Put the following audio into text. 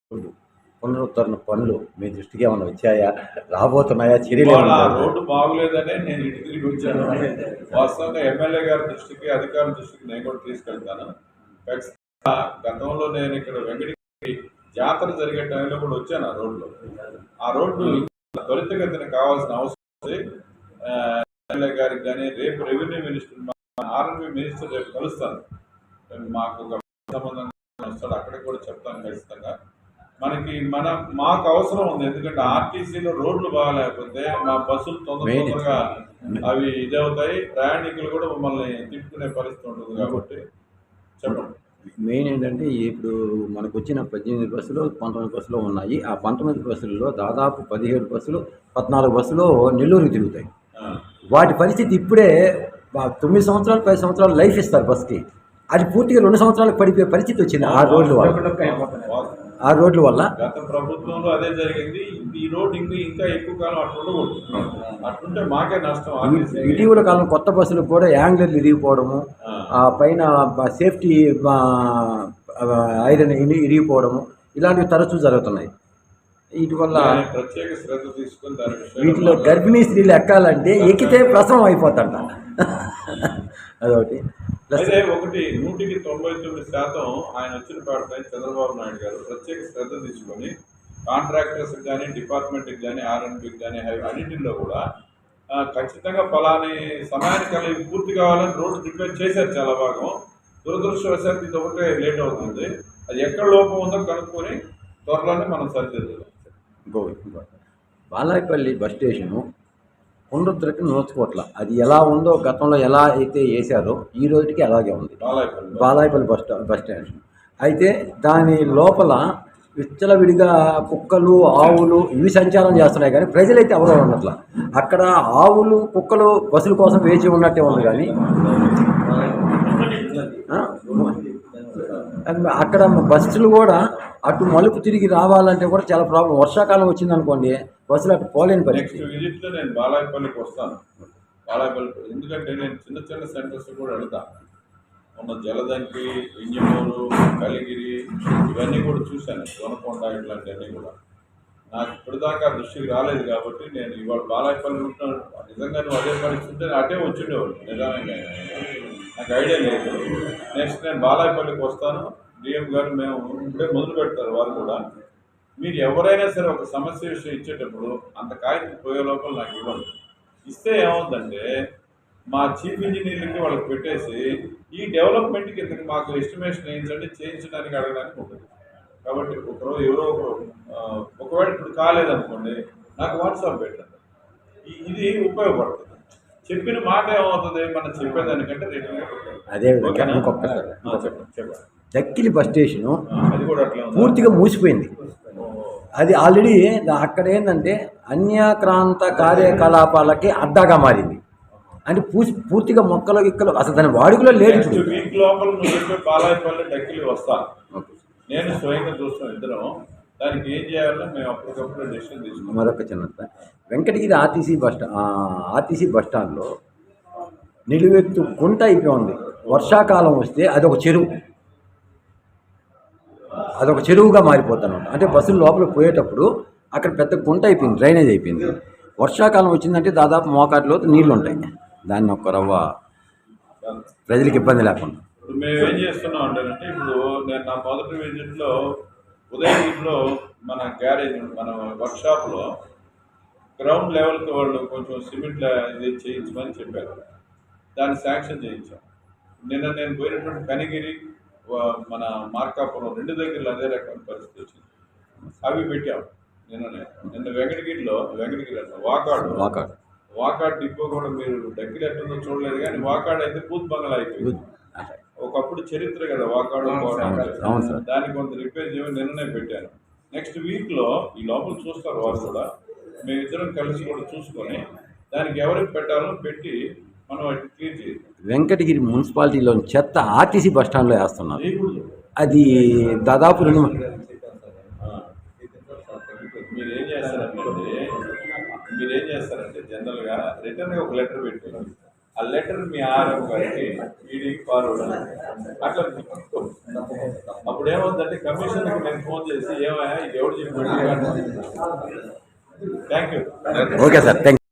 ఇప్పుడు పునరుద్ధరణ పనులు మీ దృష్టికి ఏమైనా వచ్చాయా? రాబోతున్నాయా? చర్యలు? రోడ్డు బాగులేదనే నేను ఇటు తిరిగి వచ్చాను. వాస్తవంగా ఎమ్మెల్యే గారి దృష్టికి అధికారుల దృష్టికి నేను కూడా తీసుకెళ్తాను. గతంలో నేను ఇక్కడ వెంకటగిరి జాతర జరిగే టైంలో కూడా వచ్చాను ఆ రోడ్లో ఆ రోడ్డు త్వరితగతిన కావాల్సిన అవసరం గారికి కానీ రేపు రెవెన్యూ మినిస్టర్ ఆర్ఎన్బి మినిస్టర్ రేపు కలుస్తాను మాకు ఒక సంబంధం వస్తాడు అక్కడికి కూడా చెప్తాను ఖచ్చితంగా. మనకి మన మాకు అవసరం ఉంది ఎందుకంటే ఆర్టీసీలో రోడ్లు బాగాలేకపోతే మా బస్సులు తొందర. తొందరగా అవి ఇదవుతాయి. ప్రయాణికులు కూడా మమ్మల్ని తిప్పుకునే పరిస్థితి ఉంటుంది కాబట్టి చెప్పండి. మెయిన్ ఏంటంటే ఇప్పుడు మనకు వచ్చిన పద్దెనిమిది బస్సులు పంతొమ్మిది బస్సులు ఉన్నాయి. ఆ పంతొమ్మిది బస్సుల్లో దాదాపు పదిహేడు బస్సులు పద్నాలుగు బస్సులు నెల్లూరు తిరుగుతాయి. వాటి పరిస్థితి ఇప్పుడే తొమ్మిది సంవత్సరాలు పది సంవత్సరాలు లైఫ్ ఇస్తారు బస్కి అది పూర్తిగా రెండు సంవత్సరాలకు పడిపోయే పరిస్థితి వచ్చింది ఆ రోడ్ల వల్ల. ఆ రోడ్ల వల్ల. గత ప్రభుత్వంలో అదే జరిగింది. ఈ రోడ్ ఇంకా ఎక్కువ కాలం అట్లుంటే మాకే నష్టం. ఇటీవల కాలం కొత్త బస్సులకు కూడా యాంగ్లర్లు ఇరిగిపోవడము పైన బ- సేఫ్టీ ఆ, ఐరన్ ఇరి- ఇరిగిపోవడము ఇలాంటివి తరచూ జరుగుతున్నాయి. వీటి వల్ల నేను ప్రత్యేక శ్రద్ధ తీసుకుని దాని వీటిలో గర్భిణీ స్త్రీలు ఎక్కాలంటే ఎక్కితే ప్రసవం అయిపోతుంట. అదొకటి. అయితే ఒకటి నూటికి తొంభై తొమ్మిది శాతం ఆయన వచ్చిన పాటపై చంద్రబాబు నాయుడు గారు ప్రత్యేక శ్రద్ధ తీసుకొని కాంట్రాక్టర్స్ కానీ డిపార్ట్మెంట్కి కానీ ఆర్ఎన్బికి కానీ అన్నింటిలో కూడా ఆ, ఖచ్చితంగా ఫలాని సమయానికల్లా ఇవి పూర్తి కావాలని రోడ్డు రిపేర్ చేశారు చాలా భాగం దురదృష్టవశాత్తు ఇది ఒకటే లేట్ అవుతుంది. అది ఎక్కడ లోపం ఉందో కనుక్కొని త్వరలోనే మనం సరిదిద్దాం ఇంకో బాలాయపల్లి బస్ స్టేషను పునరుద్ధరణ నోచుకోవట్ల. అది ఎలా ఉందో గతంలో ఎలా అయితే వేశారో ఈ రోజుకి అలాగే ఉంది. Balayapalli Balayapalli bus bus stand అయితే దాని లోపల విచ్చలవిడిగా కుక్కలు ఆవులు ఇవి సంచారం చేస్తున్నాయి కానీ ప్రజలైతే ఎవరో ఉన్నట్ల అక్కడ ఆవులు కుక్కలు బస్సుల కోసం వేచి ఉన్నట్టే ఉంది కానీ అక్కడ బస్సులు కూడా అటు మలుపు తిరిగి రావాలంటే కూడా చాలా ప్రాబ్లం. వర్షాకాలం వచ్చింది అనుకోండి బస్సులు అటు పోలేని పరిస్థితి. నేను బాలాయపల్లికి వస్తాను. బాలాయపల్లి ఎందుకంటే నేను చిన్న చిన్న సెంటర్స్ కూడా వెళ్తాను. ఉన్న జలదంకి ఇంజనూరు కలిగిరి ఇవన్నీ కూడా చూశాను. దొనకొండ ఇట్లాంటివన్నీ కూడా. నాకు ఇప్పటిదాకా దృష్టికి రాలేదు కాబట్టి నేను ఇవాళ బాలాయపల్లి ఉంటున్నాను నిజంగా నువ్వు అదే పరిస్థితి ఉంటే అటే వచ్చిండేవాడు నిజంగా నాకు ఐడియా లేదు. నెక్స్ట్ నేను బాలాయపల్లికి వస్తాను. డిఎం గారు మేము ఇప్పుడే మొదలు పెడతారు వారు కూడా. మీరు ఎవరైనా సరే ఒక సమస్య విషయం ఇచ్చేటప్పుడు అంత కాగితం పోయే లోపల నాకు ఇవ్వండి. ఇస్తే ఏమవుతుందంటే మా చీఫ్ ఇంజనీర్లకి వాళ్ళకి పెట్టేసి ఈ డెవలప్మెంట్కి ఇంతకు మాకు ఎస్టిమేషన్ వేయించండి చేయించడానికి అడగడానికి ఉంటుంది. కాబట్టి ఒకరోజు ఎవరో ఒకరు ఒకవేళ ఇప్పుడు కాలేదనుకోండి నాకు వాట్సాప్ పెట్టండి. ఇది ఉపయోగపడుతుంది. చెప్పిన మాట ఏమవుతుంది? మనం చెప్పేదానికంటే అదే దక్కిలి బస్ స్టేషను ఆ, అది కూడా పూర్తిగా మూసిపోయింది. అది ఆల్రెడీ అక్కడ ఏంటంటే అన్యాక్రాంత కార్యకలాపాలకి అడ్డాగా మారింది. అంటే పూసి పూర్తిగా మొక్కలు గిక్కలు అసలు దాని వాడుకలో లేదు ఇప్పుడు వీక్ లోపల నువ్వు బాలాయపల్లి డక్కిలి. నేను స్వయంగా చూస్తాం ఇద్దరం. దానికి ఏం చేయాలో మేము అప్పటికప్పుడు డెసిషన్ తీసుకున్నాం మరొక చిన్న Venkatagiri RTC bus RTC bus స్టాండ్లో నిలువెత్తు కుంట అయిపోయి ఉంది. వర్షాకాలం వస్తే అదొక చెరువు. అదొక చెరువుగా మారిపోతాను అంటే బస్సులు లోపల పోయేటప్పుడు అక్కడ పెద్ద గుంట అయిపోయింది డ్రైనేజ్ అయిపోయింది. వర్షాకాలం వచ్చిందంటే దాదాపు మోకాటిలో నీళ్ళు ఉంటాయి దాన్ని ఒక రవ్వ ప్రజలకు ఇబ్బంది లేకుండా. ఇప్పుడు మేము ఏం చేస్తున్నాం అంటేనంటే ఇప్పుడు నేను నా మొదటి విజిట్లో ఉదయగిరిలో మన గ్యారేజ్ మన వర్క్షాప్లో గ్రౌండ్ లెవెల్కి వాళ్ళు కొంచెం సిమెంట్ ఇది చేయించమని చెప్పారు. దాన్ని శాంక్షన్ చేయించాం. నిన్న నేను పోయినటువంటి కనిగిరి మన మార్కాపురం రెండు దగ్గరలో అదే రకమైన పరిస్థితి వచ్చింది. అవి పెట్టాం నిన్ననే. నిన్న వెంకటగిరిలో వెంకటగిరి అంట వాకాడు. వాకాడు. వాకాడ్ డిపో కూడా మీరు డక్కిలు ఎట్టుందో చూడలేదు కానీ వాకాడ్ అయితే పూత్ బంగ్లా అయిపోయింది. ఒకప్పుడు చరిత్ర కదా వాకాడు. దానికి కొంత రిపేర్ చేయమని నిన్ననే పెట్టాను. నెక్స్ట్ వీక్లో ఈ లోపల చూస్తారు వారు కూడా. మేమిద్దరం కలిసి కూడా చూసుకొని దానికి ఎవరికి పెట్టాలో పెట్టి మనం వాటిని క్లియర్ చేయాలి. వెంకటగిరి మున్సిపాలిటీలోని చెత్త ఆర్టీసీ బస్ స్టాండ్లో వేస్తున్నారు. అది దాదాపు రెండు గా రిటర్న్ ఒక లెటర్ పెట్టుకున్నారు ఆ లెటర్ మీ ఆర్ఎం గారికి ఈడీకి ఫార్వర్డ్ అట్లా అప్పుడు ఏమవుతుందంటే కమిషన్ నేను ఫోన్ చేసి ఏమయ్యా ఇది ఎవరు చెప్పాడు thank you okay sir thank